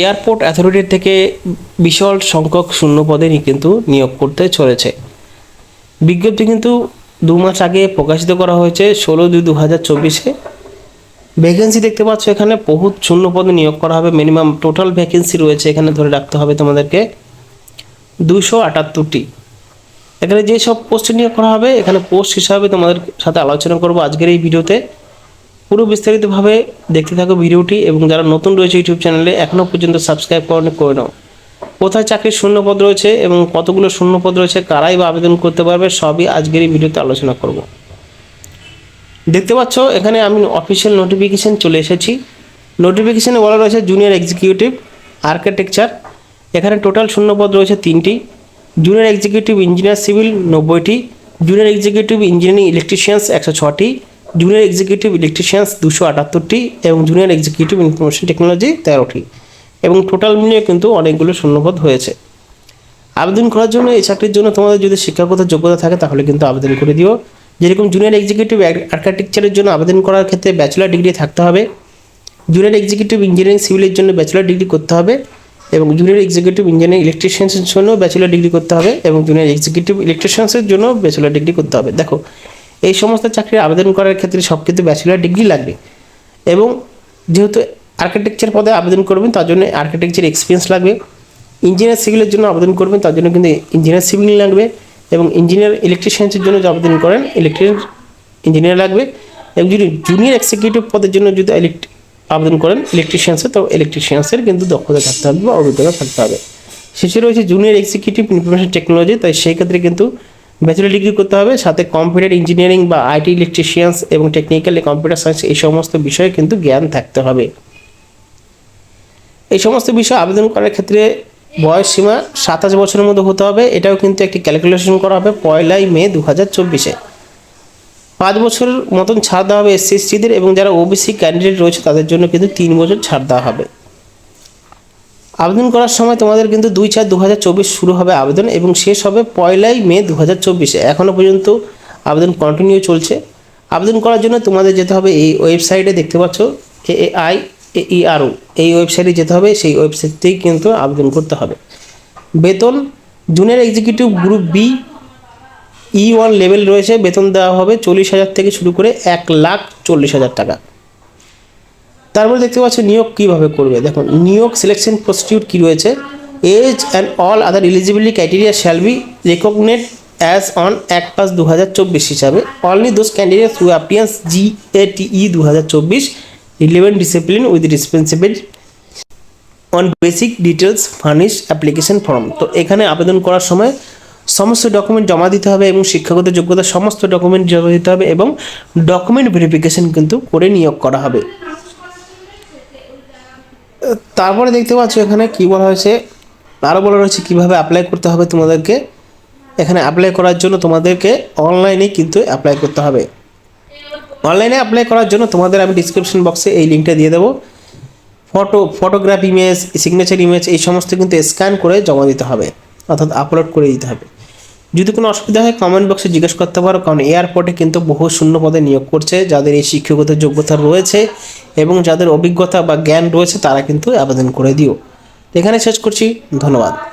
Airport অ্যাথরিটির থেকে বিশাল সংখ্যক শূন্য পদে কিন্তু নিয়োগ করতে চলেছে। বিজ্ঞপ্তি কিন্তু দু মাস আগে প্রকাশিত করা হয়েছে, ষোলো দুই দু হাজার চব্বিশে। ভ্যাকেন্সি দেখতে পাচ্ছ এখানে বহুত শূন্য পদে নিয়োগ করা হবে মিনিমাম টোটাল ভ্যাকেন্সি রয়েছে এখানে ধরে রাখতে হবে তোমাদেরকে। দুশো আটাত্তরটি। এখানে যেসব পোস্ট নিয়োগ করা হবে, এখানে পোস্ট হিসাবে তোমাদের সাথে আলোচনা করব আজকের এই ভিডিওতে। পুরো বিস্তারিতভাবে দেখতে থাকো ভিডিওটি এবং যারা নতুন রয়েছে ইউটিউব চ্যানেলে, এখনও পর্যন্ত সাবস্ক্রাইব করেন, করে নাও। কোথায় চাকরির শূন্যপদ রয়েছে এবং কতগুলো শূন্যপদ রয়েছে, কারাই বা আবেদন করতে পারবে, সবই আজকের এই ভিডিওতে আলোচনা করব। দেখতে পাচ্ছ, এখানে আমি অফিসিয়াল নোটিফিকেশান চলে এসেছি। নোটিফিকেশানে বলা রয়েছে জুনিয়র এক্সিকিউটিভ আর্কিটেকচার এখানে টোটাল শূন্যপদ রয়েছে তিনটি। জুনিয়র এক্সিকিউটিভ ইঞ্জিনিয়ার সিভিল নব্বইটি। জুনিয়র এক্সিকিউটিভ ইঞ্জিনিয়ারিং ইলেকট্রিশিয়ানস একশো ছটি জুনিয়র এক্সিকিউটিভ ইলেকট্রিশিয়ানস দুশো আটাত্তরটি এবং জুনিয়র এক্সিকিউটিভ ইনফরমেশন টেকনোলজি তেরোটি এবং টোটাল মিলিয়ে কিন্তু অনেকগুলো শূন্যপদ হয়েছে। আবেদন করার জন্য এই চাকরির জন্য তোমাদের যদি শিক্ষাগত যোগ্যতা থাকে তাহলে কিন্তু আবেদন করে দিও। যেরকম জুনিয়র এক্সিকিউটিভ আর্কিটেকচারের জন্য আবেদন করার ক্ষেত্রে ব্যাচেলার ডিগ্রি থাকতে হবে। জুনিয়র এক্সিকিউটিভ ইঞ্জিনিয়ারিং সিভিলের জন্য ব্যাচেলার ডিগ্রি করতে হবে এবং জুনিয়র এক্সিকিউটিভ ইঞ্জিনিয়ারিং ইলেকট্রিশিয়ানসের জন্য ব্যাচেলার ডিগ্রি করতে হবে এবং জুনিয়র এক্সিকিউটিভ ইলেকট্রিশিয়ানসের জন্য ব্যাচেলার ডিগ্রি করতে হবে। দেখো এই সমস্ত চাকরির আবেদন করার ক্ষেত্রে সব কিন্তু ব্যাচেলার ডিগ্রি লাগবে। এবং যেহেতু আর্কিটেকচার পদে আবেদন করবেন, তার জন্য আর্কিটেকচার এক্সপিরিয়েন্স লাগবে। ইঞ্জিনিয়ার সিভিলের জন্য আবেদন করবেন, তার জন্য কিন্তু ইঞ্জিনিয়ার সিভিল লাগবে। এবং ইঞ্জিনিয়ার ইলেকট্রিশিয়ানসের জন্য যে আবেদন করেন ইলেকট্রিক ইঞ্জিনিয়ার লাগবে। এবং যদি জুনিয়র এক্সিকিউটিভ পদের জন্য যদি আবেদন করেন ইলেকট্রিশিয়ানসের তো ইলেকট্রিশিয়ানসের কিন্তু দক্ষতা থাকতে হবে বা অভিজ্ঞতা থাকতে হবে। শেষে রয়েছে জুনিয়র এক্সিকিউটিভ ইনফরমেশন টেকনোলজি তাই সেই ক্ষেত্রে কিন্তু ব্যাচেলার ডিগ্রি করতে হবে, সাথে কম্পিউটার ইঞ্জিনিয়ারিং বা আইটি ইলেকট্রিশিয়ানস এবং টেকনিক্যাল কম্পিউটার সায়েন্স এই সমস্ত বিষয়ে কিন্তু জ্ঞান থাকতে হবে। এই সমস্ত বিষয় আবেদন করার ক্ষেত্রে বয়স সীমা সাতাশ বছরের মধ্যে হতে হবে, এটাও কিন্তু একটি ক্যালকুলেশন করা হবে পয়লাই মে দু হাজার চব্বিশে। পাঁচ বছরের মতন ছাড় দেওয়া হবে এসসি এসটিদের এবং যারা ওবিসি ক্যান্ডিডেট রয়েছে তাদের জন্য কিন্তু তিন বছর ছাড় দেওয়া হবে। আবেদন করার সময় তোমাদের কিন্তু দুই চার দু শুরু হবে আবেদন এবং শেষ হবে পয়লাই মে দু হাজার এখনও পর্যন্ত আবেদন কন্টিনিউ চলছে। আবেদন করার জন্য তোমাদের যেতে হবে এই ওয়েবসাইটে দেখতে পাচ্ছ এ এ আই ইআরও এই ওয়েবসাইটে যেতে হবে, সেই ওয়েবসাইটতেই কিন্তু আবেদন করতে হবে। বেতন junior executive group B E one level রয়েছে। বেতন দেওয়া হবে চল্লিশ হাজার থেকে শুরু করে এক লাখ চল্লিশ হাজার টাকা। তারপরে দেখতে পাচ্ছ নিয়োগ কীভাবে করবে। দেখুন নিয়োগ সিলেকশন প্রস্টিটিউট কী রয়েছে? Age and all other eligibility criteria shall be recognised as on এক পাস দু হাজার চব্বিশ হিসাবে। Only those candidates who appearance G A T E দু হাজার চব্বিশ relevant discipline with responsibility on basic details furnish application form তো এখানে আবেদন করার সময় সমস্ত ডকুমেন্ট জমা দিতে হবে এবং শিক্ষাগত যোগ্যতা সমস্ত ডকুমেন্ট জমা দিতে হবে এবং ডকুমেন্ট ভেরিফিকেশন কিন্তু করে নিয়োগ করা হবে। তারপরে দেখতে পাচ্ছ এখানে কি বলা হয়েছে? আরও বলা রয়েছে কীভাবে অ্যাপ্লাই করতে হবে তোমাদেরকে। এখানে অ্যাপ্লাই করার জন্য তোমাদেরকে অনলাইনে কিন্তু অ্যাপ্লাই করতে হবে। অনলাইনে অ্যাপ্লাই করার জন্য তোমাদের আমি ডিসক্রিপশন বক্সে এই লিঙ্কটা দিয়ে দেবো। Photo photograph image signature image এই সমস্ত কিন্তু স্ক্যান করে জমা দিতে হবে। অর্থাৎ আপলোড করে দিতে হবে। যদি কোনো অসুবিধা হয় কমেন্ট বক্সে জিজ্ঞেস করতে পারো। কারণ এয়ারপোর্টে কিন্তু বহু শূন্য পদে নিয়োগ করছে। যাদের এই শিক্ষাগত যোগ্যতা রয়েছে এবং যাদের অভিজ্ঞতা বা জ্ঞান রয়েছে, তারা কিন্তু আবেদন করে দিও। এখানে শেষ করছি। ধন্যবাদ।